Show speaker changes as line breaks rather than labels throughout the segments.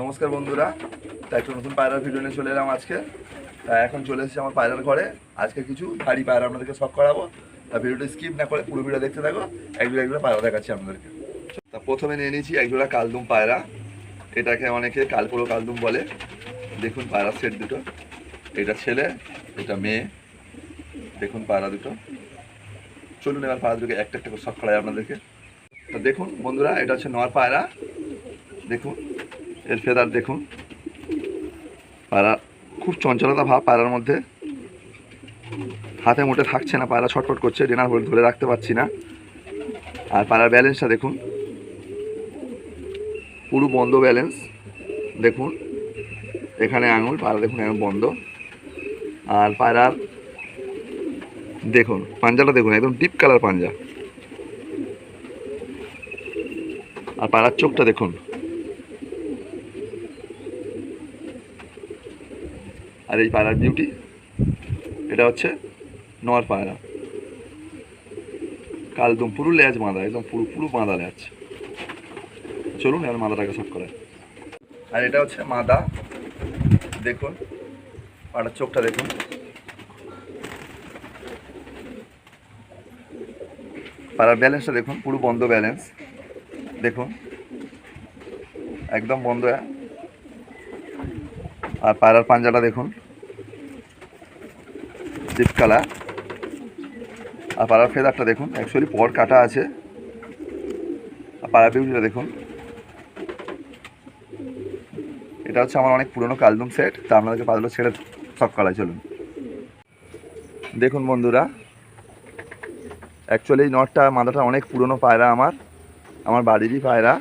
নমস্কার বন্ধুরা। তা একটা নতুন পায়রার ভিডিও নিয়ে চলে এলাম আজকে। তা এখন চলে এসেছি আমার পায়রার ঘরে। আজকে কিছু ভারী পায়রা আপনাদেরকে শখ করাবো। তা ভিডিওটা স্কিপ না করে পুরো ভিডিও দেখতে থাকো। একজোড়া একজোড়া পায়রা দেখাচ্ছি আপনাদেরকে। তা প্রথমে নিয়ে নিয়েছি একজোড়া কালদুম পায়রা। এটাকে অনেকে কালপোলো কালদুম বলে। দেখুন পায়রার সেট দুটো। এটা ছেলে, এটা মেয়ে। দেখুন পায়রা দুটো। চলুন এবার পায়রা দুটোকে একটা একটা করে সব করাই আপনাদেরকে। তা দেখুন বন্ধুরা, এটা হচ্ছে নর পায়রা। দেখুন। এর ফেদার দেখুন। পায়রা খুব চঞ্চলতা ভাব পায়রার মধ্যে। হাতে মোটে থাকছে না, পায়রা ছটফট করছে, ডেনার হোল্ড ধরে রাখতে পারছি না। আর পায়রার ব্যালেন্সটা দেখুন। পুরো বন্ধ ব্যালেন্স দেখুন, এখানে আঙুল, পায়রা দেখুন এখন বন্ধ। আর পায়রার, দেখুন, পাঞ্জাটা দেখুন, একদম ডিপ কালার পাঞ্জা। আর পায়রার চোখটা দেখুন। আর এই পায়রার বিউটি এটা হচ্ছে নর পায়রা। কালদম পুরো লেজ বাঁধা, একদম পুরো পুরো বাঁধা লেজ। চলুন এবার মাদাটাকে সব করে আর এটা হচ্ছে মাদা। দেখুন পাড়ার চোখটা দেখুন। পাড়ার ব্যালেন্সটা দেখুন, পুরো বন্ধ ব্যালেন্স দেখুন, একদম বন্ধ। আর পায়রার পাঞ্জাটা দেখুন। ডিপ কালার আর পায়রার ফেদারটা দেখুন অ্যাকচুয়ালি পর কাটা আছে। আর পায়রা বিউটিটা দেখুন। এটা হচ্ছে আমার অনেক পুরনো কালদুম সেট তা আপনাদেরকে পাতলো ছেড়ে সব কালায় চলুন। দেখুন বন্ধুরা অ্যাকচুয়ালি নটটা মাথাটা অনেক পুরনো পায়রা আমার আমার বাড়িরই পায়রা।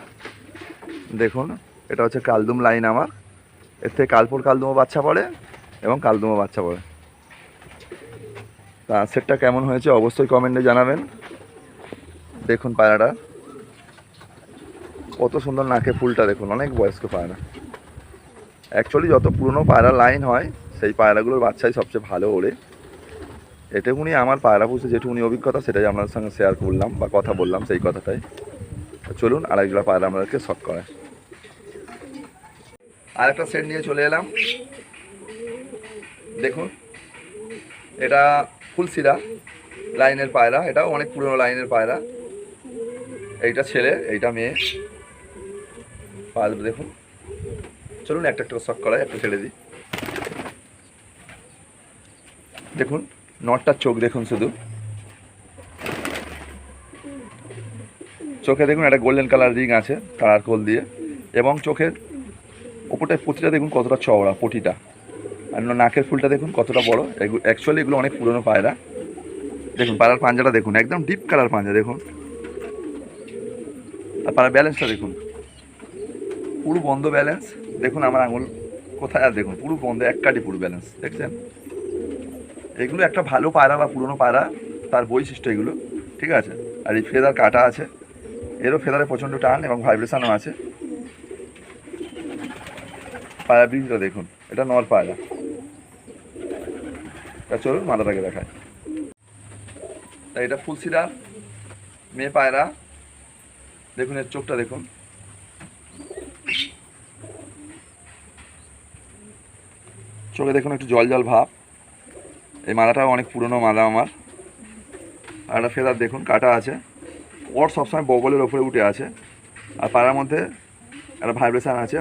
দেখুন, এটা হচ্ছে কালদুম লাইন আমার। এর থেকে কালপুর কালদুমো বাচ্চা পড়ে এবং কালদুমো বাচ্চা পড়ে। তা সেটটা কেমন হয়েছে অবশ্যই কমেন্টে জানাবেন। দেখুন পায়রাটা। কত সুন্দর নাকে ফুলটা দেখুন, অনেক বয়স্ক পায়রা। অ্যাকচুয়ালি যত পুরনো পায়রা লাইন হয়, সেই পায়রাগুলোর বাচ্চাই সবচেয়ে ভালো ওড়ে এটুকুনি আমার পায়রা পুষে, যেটুকুনি অভিজ্ঞতা, সেটাই আপনাদের সঙ্গে শেয়ার করলাম বা কথা বললাম সেই কথাটাই। চলুন আরেকগুলো পায়রা আমাদেরকে শখ করে আর একটা সেট নিয়ে চলে এলাম। দেখুন, এটা ফুলসিরা লাইনের পায়রা, এটাও অনেক পুরনো লাইনের পায়রা। এইটা ছেলে, এইটা মেয়ে। পায়রা দেখুন। চলুন, একটা একটা শখ করাই, একটা ছেড়ে দিই। দেখুন নটটার চোখ দেখুন শুধু। চোখে দেখুন, একটা গোল্ডেন কালার রিং আছে, তারার কোল দিয়ে। এবং চোখের ওপরটায় পটিটা দেখুন কতটা চওড়া পটিটা আর নাকের ফুলটা দেখুন কতটা বড়। অ্যাকচুয়ালি এগুলো অনেক পুরনো পায়রা। দেখুন পায়রার পাঞ্জাটা দেখুন, একদম ডিপ কালার পাঞ্জা, দেখুন। আর পায়রার ব্যালেন্সটা দেখুন। পুরো বন্ধ ব্যালেন্স দেখুন আমার আঙুল কোথায়, আর দেখুন, পুরো বন্ধ, এক কাটি পুরো ব্যালেন্স দেখছেন? এগুলো একটা ভালো পায়রা বা পুরনো পায়রা, তার বৈশিষ্ট্য এগুলো, ঠিক আছে? আর এই ফেদার কাটা আছে। এরও ফেদারে প্রচণ্ড টান এবং ভাইব্রেশনও আছে। পায়রা ব্রিজটা দেখুন, এটা নর পায়রা। তা চলুন মাথাটাকে দেখায় তা এটা ফুলসিরা মেয়ে পায়রা। দেখুন, এর চোখটা দেখুন। চোখে দেখুন একটু জল জল ভাব। এই মালাটাও অনেক পুরনো মালা আমার। আর একটা ফেদার দেখুন, কাটা আছে। ওর সবসময় বগলের ওপরে উঠে আছে। আর পাড়ার মধ্যে একটা ভাইব্রেশান আছে।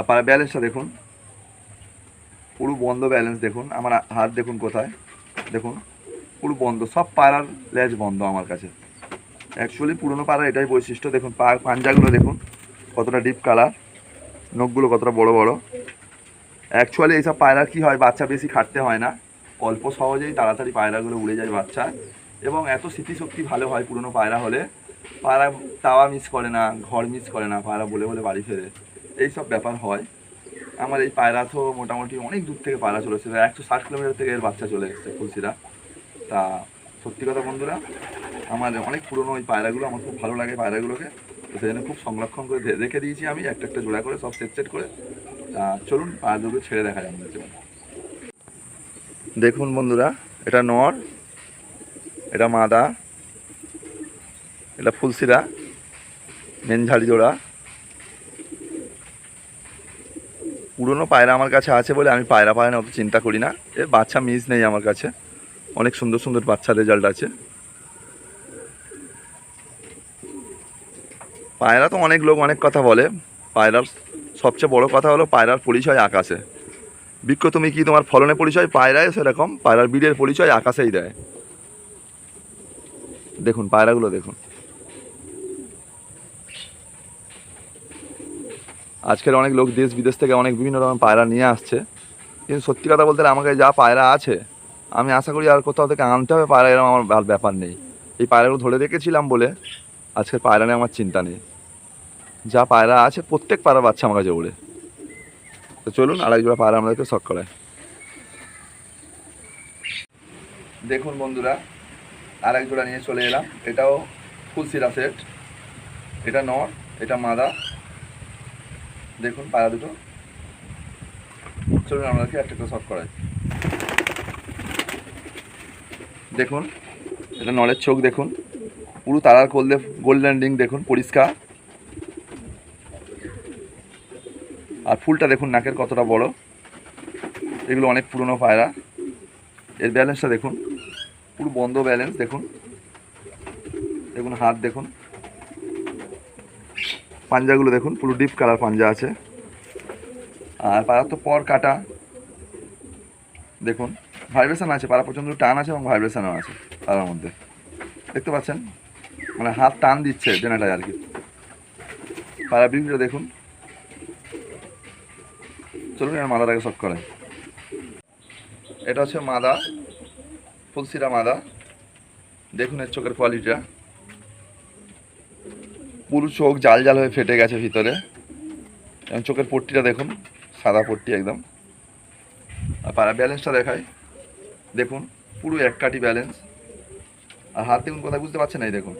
আর পাড়ার ব্যালেন্সটা দেখুন। পুরো বন্ধ ব্যালেন্স দেখুন। আমার হাত দেখুন কোথায়? দেখুন, পুরো বন্ধ। সব পাড়ার লেজ বন্ধ আমার কাছে। অ্যাকচুয়ালি পুরনো পাড়ার এটাই বৈশিষ্ট্য। দেখুন, পা পাঞ্জাগুলো দেখুন, কতটা ডিপ কালার নখগুলো কতটা বড় বড়। অ্যাকচুয়ালি এইসব পায়রা কী হয়, বাচ্চা বেশি খাটতে হয় না। অল্প সহজেই তাড়াতাড়ি পায়রাগুলো উড়ে যায় বাচ্চা। এবং এত স্মৃতিশক্তি ভালো হয় পুরনো পায়রা হলে। পায়রা তাওয়া মিস করে না, ঘর মিস করে না পায়রা বলে বলে বাড়ি ফেরে। এইসব ব্যাপার হয়। আমার এই পায়রা তো মোটামুটি অনেক দূর থেকে পায়রা চলে এসেছে, একশো ষাট কিলোমিটার থেকে এর বাচ্চা চলে এসেছে খুলসিরা তা সত্যি কথা বন্ধুরা, আমার অনেক পুরনো ওই পায়রাগুলো, আমার খুব ভালো লাগে পায়রাগুলোকে। তো সেই জন্য খুব সংরক্ষণ করে রেখে দিয়েছি আমি, একটা একটা জোড়া করে, সব সেট সেট করে। তা চলুন পায়রাগুলো ছেড়ে দেখা যাবে দেখুন বন্ধুরা, এটা নর, এটা মাদা, এটা ফুলসিরা মেনঝাড়ি জোড়া। পুরনো পায়রা আমার কাছে আছে বলে আমি পায়রা পায়রা অত চিন্তা করি না। এর বাচ্চা মিস নেই আমার কাছে। অনেক সুন্দর সুন্দর বাচ্চা রেজাল্ট আছে। পায়রা তো অনেক লোক অনেক কথা বলে। পায়রার সবচেয়ে বড় কথা হলো পায়রার পরিচয় আকাশে। বৃক্ষ, তুমি কি তোমার ফলনে পরিচয়? পায়রায় সেরকম। পায়রার বীরের পরিচয় আকাশেই দেয়। দেখুন, পায়রাগুলো দেখুন। আজকের অনেক লোক দেশ বিদেশ থেকে অনেক বিভিন্ন রকম পায়রা নিয়ে আসছে। কিন্তু সত্যি কথা বলতে আমাকে যা পায়রা আছে, আমি আশা করি আর কোথাও থেকে আনতে হবে পায়রা, এরকম আমার ব্যাপার নেই। এই পায়রাগুলো ধরে রেখেছিলাম বলে আজকের পায়রা নিয়ে আমার চিন্তা নেই। যা পায়রা আছে, প্রত্যেক পায়রা বাচ্চা আমার কাছে উড়ে তো চলুন আরেক জোড়া পায়রা আমাদেরকে শখ করে দেখুন বন্ধুরা, আরেক জোড়া নিয়ে চলে এলাম। এটাও ফুল সিরা সেট এটা নর, এটা মাদা। দেখুন পায়রা দুটো। চলুন, আমাদেরকে একটা করে শখ করাই। দেখুন, এটা নলের চোখ দেখুন। পুরো তারার গোল্ডে গোল্ডেন রিং দেখুন, পরিষ্কার। আর ফুলটা দেখুন, নাকের কতটা বড়। এগুলো অনেক পুরনো পায়রা। এর ব্যালেন্সটা দেখুন, পুরো বন্ধ ব্যালেন্স দেখুন। দেখুন, হাত দেখুন। পাঞ্জাগুলো দেখুন, পুরো ডিপ কালার পাঞ্জা আছে। আর পাড়া তো পর কাটা। দেখুন ভাইব্রেশন আছে, পাড়া প্রচণ্ড টান আছে এবং ভাইব্রেশনও আছে পাড়ার মধ্যে। দেখতে পাচ্ছেন? মানে হাত টান দিচ্ছে জেনাটায় আর কি। পাড়া বিক্রিটা দেখুন। চলুন, এর মাদাটাকে শখ করে এটা হচ্ছে মাদা ফুলসিরা মাদা। দেখুন এর চোখের কোয়ালিটিটা পুরো চোখ জাল জাল হয়ে ফেটে গেছে ভিতরে। এবং চোখের পট্টিটা দেখুন, সাদা পট্টি একদম। আর পাড়া ব্যালেন্সটা দেখায় দেখুন, পুরো এক কাটি ব্যালেন্স আর হাত দেখুন, কোথায় বুঝতে পারছেন এই দেখুন।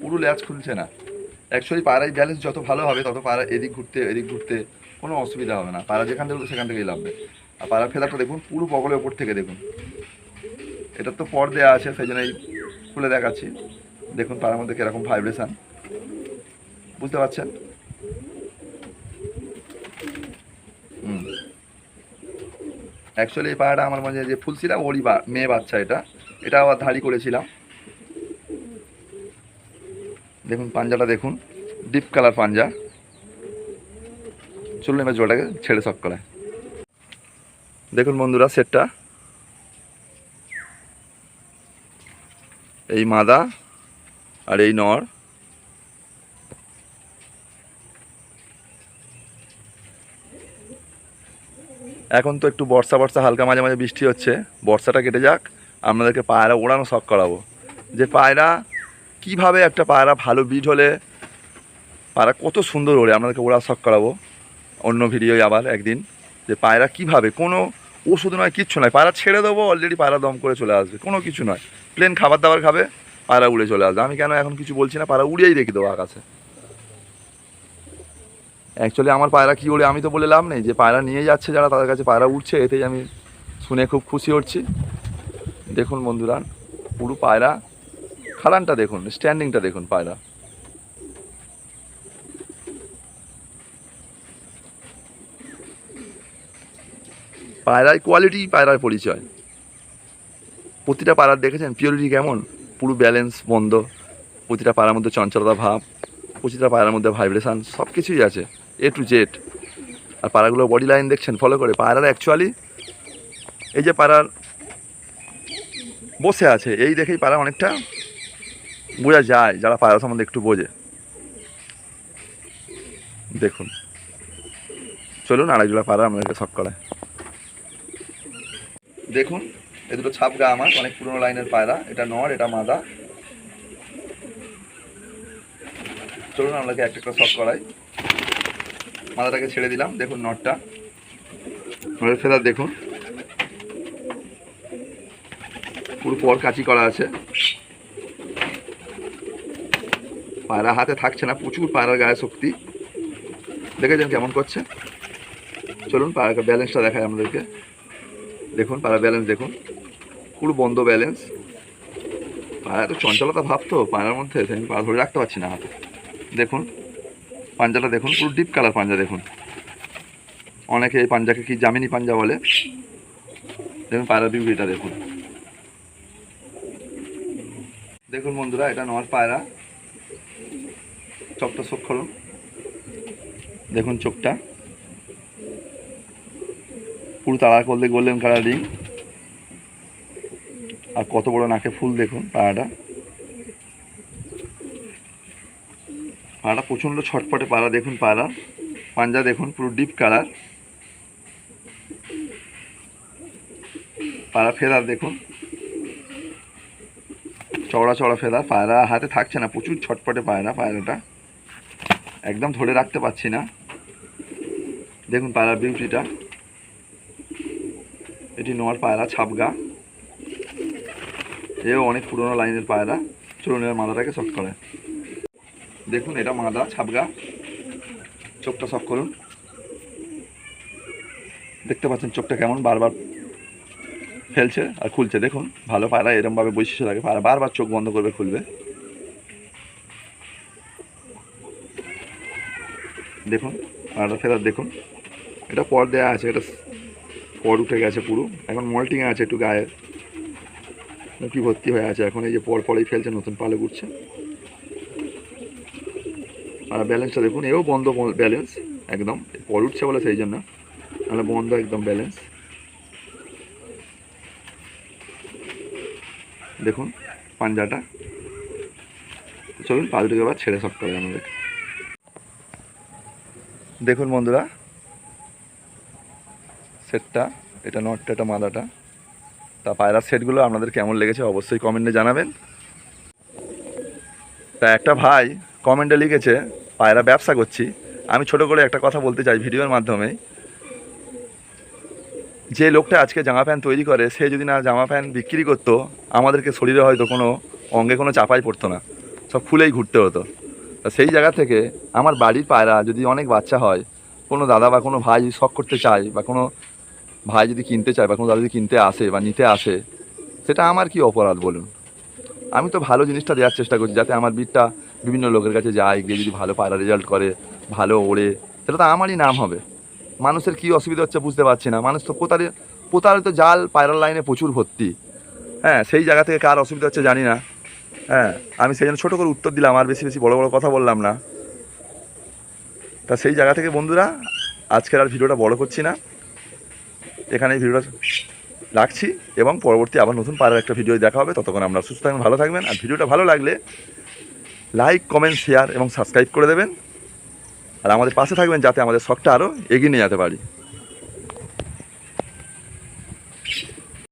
পুরো ল্যাচ খুলছে না। অ্যাকচুয়ালি পাড়ায় ব্যালেন্স যত ভালো হবে, তত পাড়া এদিক ঘুরতে এদিক ঘুরতে কোনো অসুবিধা হবে না। পাড়া যেখান থেকে সেখান থেকেই লাভবে। আর পাড়া ফেলাটা দেখুন, পুরো বগলের ওপর থেকে দেখুন। এটার তো পর দেওয়া আছে, সেই জন্যই খুলে দেখাচ্ছি। দেখুন পাড়ার মধ্যে কীরকম ভাইব্রেশান বুঝতে পারছেন? অ্যাকচুয়ালি এই পাড়াটা আমার মনে যে ফুলছিলাম ওরই বা, মেয়ে বাচ্চা এটা। এটা আবার ধাড়ি করেছিলাম। দেখুন, পাঞ্জাটা দেখুন। ডিপ কালার পাঞ্জা। চলুন এবার জলটাকে ছেড়ে শখ করায়। দেখুন বন্ধুরা সেটটা এই মাদা আর এই নর। এখন তো একটু বর্ষা বর্ষা, হালকা মাঝে মাঝে বৃষ্টি হচ্ছে। বর্ষাটা কেটে যাক, আপনাদেরকে পায়রা ওড়ানো শখ করাবো। যে পায়রা, কীভাবে একটা পায়রা ভালো বিট হলে পায়রা কত সুন্দর ওড়ে, আপনাদেরকে ওড়া শখ করাবো। অন্য ভিডিওয় আবার একদিন, যে পায়রা কীভাবে, কোনো ওষুধ নয়, কিচ্ছু নয়। পায়রা ছেড়ে দেবো অলরেডি পায়রা দম করে চলে আসবে, কোনো কিছু নয়। প্লেন খাবার দাবার খাবে, পায়রা উড়ে চলে আসবে। আমি কেন এখন কিছু বলছি না, পায়রা উড়িয়েই রেখে দেবো আকাশে। অ্যাকচুয়ালি আমার পায়রা কী ওড়ে আমি তো বলে লাভ নেই। যে পায়রা নিয়ে যাচ্ছে যারা, তাদের কাছে পায়রা উঠছে, এতেই আমি শুনে খুব খুশি হচ্ছি। দেখুন বন্ধুরা, পুরো পায়রা, খালানটা দেখুন স্ট্যান্ডিংটা দেখুন পায়রা। পায়রার কোয়ালিটি পায়রার পরিচয়। প্রতিটা পায়রার দেখেছেন? পিওরিটি কেমন? পুরো ব্যালেন্স বন্ধ। প্রতিটা পায়রার মধ্যে চঞ্চলতা, ভাব। প্রতিটা পায়রার মধ্যে ভাইব্রেশান সব কিছুই আছে। এ টু জেড আর পায়রাগুলোর বডি লাইন দেখছেন ফলো করে। পায়রার অ্যাকচুয়ালি এই যে পাড়ার বসে আছে, এই দেখেই পাড়া অনেকটা বোঝা যায়, যারা পায়রা সম্বন্ধে একটু বোঝে। দেখুন। চলুন আড়াই জোড়া পায়রা আমাদেরকে শখ করায়। দেখুন, এ দুটো ছাপগা আমার, অনেক পুরনো লাইনের পায়রা। এটা নর, এটা মাদা। চলুন আপনাকে একটা একটা শখ করাই। মাদাটাকে ছেড়ে দিলাম। দেখুন নটটা নটের ফেদার দেখুন। পুরো পর কাচি করা আছে। পায়রা হাতে থাকছে না, প্রচুর পায়রার গায়ে শক্তি। দেখেছেন কেমন করছে? চলুন পায়রাকে ব্যালেন্সটা দেখায় আমাদেরকে। দেখুন, পায়রা ব্যালেন্স দেখুন। পুরো বন্ধ ব্যালেন্স পায়রা তো চঞ্চলতা ভাব তো, পায়রার মধ্যে আমি পায়রা ধরে রাখতে পারছি না হাতে। দেখুন। পাঞ্জাটা দেখুন, পুরো ডিপ কালার পাঞ্জা দেখুন। অনেকে এই পাঞ্জাকে কি জামিনি পাঞ্জা বলে? দেখুন, পায়রা বিউটিটা দেখুন। দেখুন বন্ধুরা, এটা নর পায়রা। চোখটা চোখ খুলুন। দেখুন চোখটা। পুরো তাড়া করলে গোল্ডেন কালার রিং আর কত বড় নাকে ফুল দেখুন পায়রাটা। পায়রাটা প্রচণ্ড ছটপটে পায়রা দেখুন পায়রা পাঞ্জা দেখুন, পুরো ডিপ কালার। পায়রা ফেদার দেখুন। চওড়া চড়া ফেদার পায়রা হাতে থাকছে না, প্রচুর ছটপটে পায়রা পায়রাটা। একদম ধরে রাখতে পারছি না। দেখুন পায়রা বিউটিটা। এটি নোয়ার পায়রা, ছাপগা। এও অনেক পুরোনো লাইনের পায়রা। চলুন এর মাদাটাকে শখ করে দেখুন, এটা মাদা, ছাপগা। চোখটা শখ করুন। দেখতে পাচ্ছেন চোখটা কেমন বারবার ফেলছে আর খুলছে। দেখুন, ভালো পায়রা, এরমভাবে বৈশিষ্ট্য থাকে। পায়রা বারবার চোখ বন্ধ করবে, খুলবে। দেখুন, পায়রাটা ফেরার, দেখুন। এটা পর দেওয়া আছে, এটা পর উঠে গেছে পুরো। এখন মল্টিং আছে একটু গায়ে। মুখি ভর্তি হয়ে আছে। এখন এই যে পর পরেই ফেলছে, নতুন পালে উঠছে আর ব্যালেন্সটা দেখুন, এও বন্ধ ব্যালেন্স একদম পর উঠছে বলে সেই জন্য। তাহলে বন্ধ একদম ব্যালেন্স দেখুন, পাঞ্জাটা। চলুন পালটুকে এবার ছেড়ে সব করে আমাদের। দেখুন বন্ধুরা সেটটা এটা নটটা এটা মাদাটা। তা পায়রার সেটগুলো আপনাদের কেমন লেগেছে অবশ্যই কমেন্টে জানাবেন। তা একটা ভাই কমেন্টে লিখেছে, পায়রা ব্যবসা করছি। আমি ছোট করে একটা কথা বলতে চাই ভিডিওর মাধ্যমে। যে লোকটা আজকে জামা প্যান্ট তৈরি করে, সে যদি না জামা প্যান্ট বিক্রি করতো, আমাদেরকে শরীরে হয়তো কোনো অঙ্গে কোনো চাপাই পড়তো না। সব খুলেই ঘুরতে হতো। তা সেই জায়গা থেকে আমার বাড়ির পায়রা যদি অনেক বাচ্চা হয়, কোনো দাদা বা কোনো ভাই শখ করতে চায়, বা কোনো ভাই যদি কিনতে চায়, বা কোনো দাদা যদি কিনতে আসে বা নিতে আসে, সেটা আমার কি অপরাধ বলুন? আমি তো ভালো জিনিসটা দেওয়ার চেষ্টা করছি যাতে আমার বিটটা বিভিন্ন লোকের কাছে যায় গিয়ে যদি ভালো পায়রা রেজাল্ট করে, ভালো ওড়ে, সেটা তো আমারই নাম হবে। মানুষের কী অসুবিধা হচ্ছে বুঝতে পারছি না। মানুষ তো পোতারে পোতারে তো জাল পায়রার লাইনে প্রচুর ভর্তি। হ্যাঁ সেই জায়গা থেকে কার অসুবিধা হচ্ছে জানি না। হ্যাঁ আমি সেই জন্য ছোটো করে উত্তর দিলাম, আর বেশি বেশি বড় বড় কথা বললাম না। তা সেই জায়গা থেকে বন্ধুরা, আজকের আর ভিডিওটা বড় করছি না। এখানে ভিডিওটা রাখছি, এবং পরবর্তী আবার নতুন পাড়ার একটা ভিডিও দেখা হবে। ততক্ষণ আমরা সুস্থ থাকবেন, ভালো থাকবেন, আর ভিডিওটা ভালো লাগলে লাইক কমেন্ট শেয়ার এবং সাবস্ক্রাইব করে দেবেন। আর আমাদের পাশে থাকবেন যাতে আমাদের শখটা আরও এগিয়ে নিয়ে যেতে পারি।